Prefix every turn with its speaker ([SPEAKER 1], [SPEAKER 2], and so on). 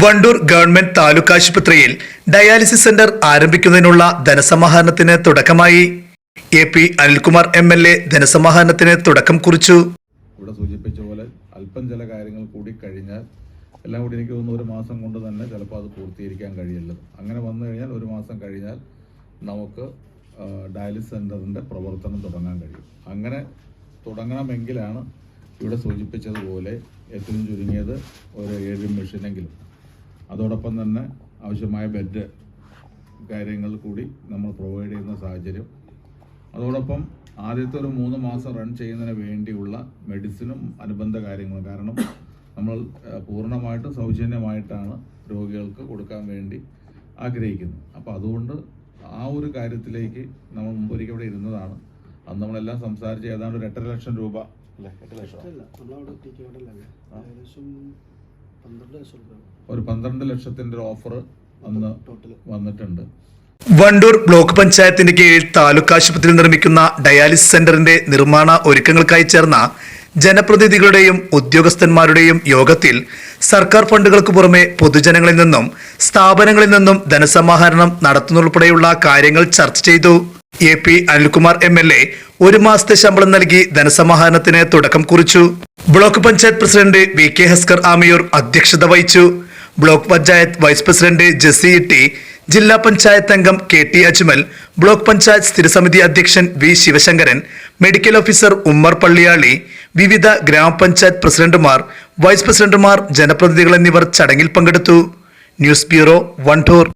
[SPEAKER 1] Wandoor government taluk ആശുപത്രിയിൽ dialysis centre ആരംഭിക്കുന്നതിനുള്ള ധനസമാഹരണത്തിന് തുടക്കമായി. A P Anilkumar M L A ധനസമാഹരണത്തിന് തുടക്കം കുറിച്ചു.
[SPEAKER 2] ഇവിടെ സൂചിപ്പിച്ച പോലെ അല്പം ചില കാര്യങ്ങൾ കൂടി കഴിഞ്ഞാൽ എല്ലാം കൂടി എനിക്ക് തോന്നുന്നു ഒരു മാസം കൊണ്ട് തന്നെ ചിലപ്പോൾ അത് പൂർത്തീകരിക്കാൻ കഴിയില്ല. അങ്ങനെ വന്നു കഴിഞ്ഞാൽ ഒരു മാസം കഴിഞ്ഞാൽ നമുക്ക് ഡയാലിസ് ഡയാലിസിസ് സെന്ററിന്റെ പ്രവർത്തനം തുടങ്ങാൻ കഴിയും. അങ്ങനെ തുടങ്ങണമെങ്കിലാണ് ഇവിടെ സൂചിപ്പിച്ചതുപോലെ ഏറ്റവും ചുരുങ്ങിയത് ഒരു ഏഴ് മെഷീനെങ്കിലും. അതോടൊപ്പം തന്നെ ആവശ്യമായ ബെഡ് കാര്യങ്ങൾ കൂടി നമ്മൾ പ്രൊവൈഡ് ചെയ്യുന്ന സാഹചര്യം. അതോടൊപ്പം ആദ്യത്തെ ഒരു മൂന്ന് മാസം റൺ ചെയ്യുന്നതിന് വേണ്ടിയുള്ള മെഡിസിനും അനുബന്ധ കാര്യങ്ങളും. കാരണം നമ്മൾ പൂർണമായിട്ടും സൗജന്യമായിട്ടാണ് രോഗികൾക്ക് കൊടുക്കാൻ വേണ്ടി ആഗ്രഹിക്കുന്നത്. അപ്പോൾ അതുകൊണ്ട് ആ ഒരു കാര്യത്തിലേക്ക് നമ്മൾ മുമ്പൊരിക്കൽ ഇവിടെ ഇരുന്നതാണ്. അന്ന് നമ്മളെല്ലാം സംസാരിച്ച് ഏതാണ്ട് ഒരു എട്ടര ലക്ഷം രൂപ അല്ലേ? എട്ട് ലക്ഷം. ഒരു പന്ത്രണ്ട് ലക്ഷത്തിന്റെ ഒരു ഓഫർ അന്ന് വന്നിട്ടുണ്ട്.
[SPEAKER 1] വണ്ടൂർ ബ്ലോക്ക് പഞ്ചായത്തിന്റെ കീഴിൽ താലൂക്ക് ആശുപത്രിയിൽ നിർമ്മിക്കുന്ന ഡയാലിസിസ് സെന്ററിന്റെ നിർമ്മാണ ഒരുക്കങ്ങൾക്കായി ചേർന്ന ജനപ്രതിനിധികളുടെയും ഉദ്യോഗസ്ഥന്മാരുടെയും യോഗത്തിൽ സർക്കാർ ഫണ്ടുകൾക്ക് പുറമെ പൊതുജനങ്ങളിൽ നിന്നും സ്ഥാപനങ്ങളിൽ നിന്നും ധനസമാഹരണം നടത്തുന്നതുൾപ്പെടെയുള്ള കാര്യങ്ങൾ ചർച്ച ചെയ്തു. A P Anilkumar M L A ഒരു മാസത്തെ ശമ്പളം നൽകി ധനസമാഹരണത്തിന് തുടക്കം കുറിച്ചു. Block panchayat president V K Haskar Amiyur അധ്യക്ഷത വഹിച്ചു. Block panchayat vice president Jessy Itty ജില്ലാ പഞ്ചായത്ത് അംഗം K T Ajmal block panchayat സ്ഥിരസമിതി അധ്യക്ഷൻ V Sivasankaran medical officer Ummer Palliyali വിവിധ ഗ്രാമപഞ്ചായത്ത് പ്രസിഡന്റുമാർ വൈസ് പ്രസിഡന്റുമാർ ജനപ്രതിനിധികൾ എന്നിവർ ചടങ്ങിൽ പങ്കെടുത്തു. News bureau Wandoor.